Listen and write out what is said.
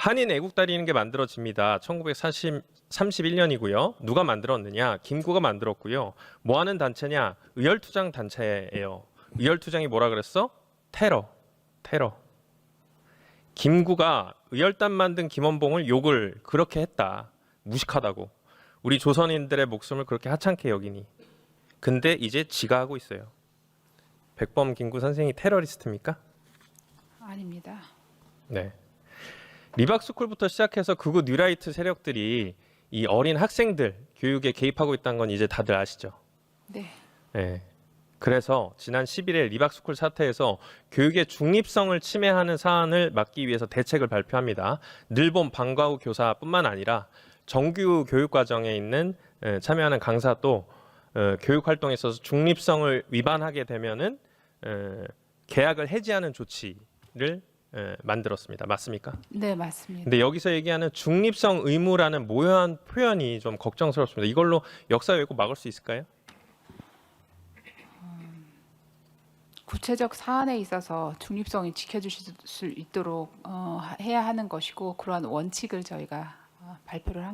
한인 애국단이라는 게 만들어집니다. 1931년이고요. 누가 만들었느냐? 김구가 만들었고요. 뭐 하는 단체냐? 의열투쟁 단체예요. 의열투쟁이 뭐라 그랬어? 테러. 테러. 김구가 의열단 만든 김원봉을 욕을 그렇게 했다. 무식하다고. 우리 조선인들의 목숨을 그렇게 하찮게 여기니. 근데 이제 지가 하고 있어요. 백범 김구 선생이 테러리스트입니까? 아닙니다. 네. 리박스쿨부터 시작해서 극우 뉴라이트 세력들이 이 어린 학생들 교육에 개입하고 있다는 건 이제 다들 아시죠? 네. 네. 그래서 지난 11일 리박스쿨 사태에서 교육의 중립성을 침해하는 사안을 막기 위해서 대책을 발표합니다. 늘본 방과후 교사뿐만 아니라 정규 교육 과정에 있는 에, 참여하는 강사도 어, 교육 활동에 있어서 중립성을 위반하게 되면은 에, 계약을 해지하는 조치를 에, 만들었습니다. 맞습니까? 네, 맞습니다. 근데 여기서 얘기하는 중립성 의무라는 모호한 표현이 좀 걱정스럽습니다. 이걸로 역사 왜곡 막을 수 있을까요? 구체적 사안에 있어서 중립성이 지켜주실 수 있도록 어, 해야 하는 것이고 그러한 원칙을 저희가 어, 발표를 한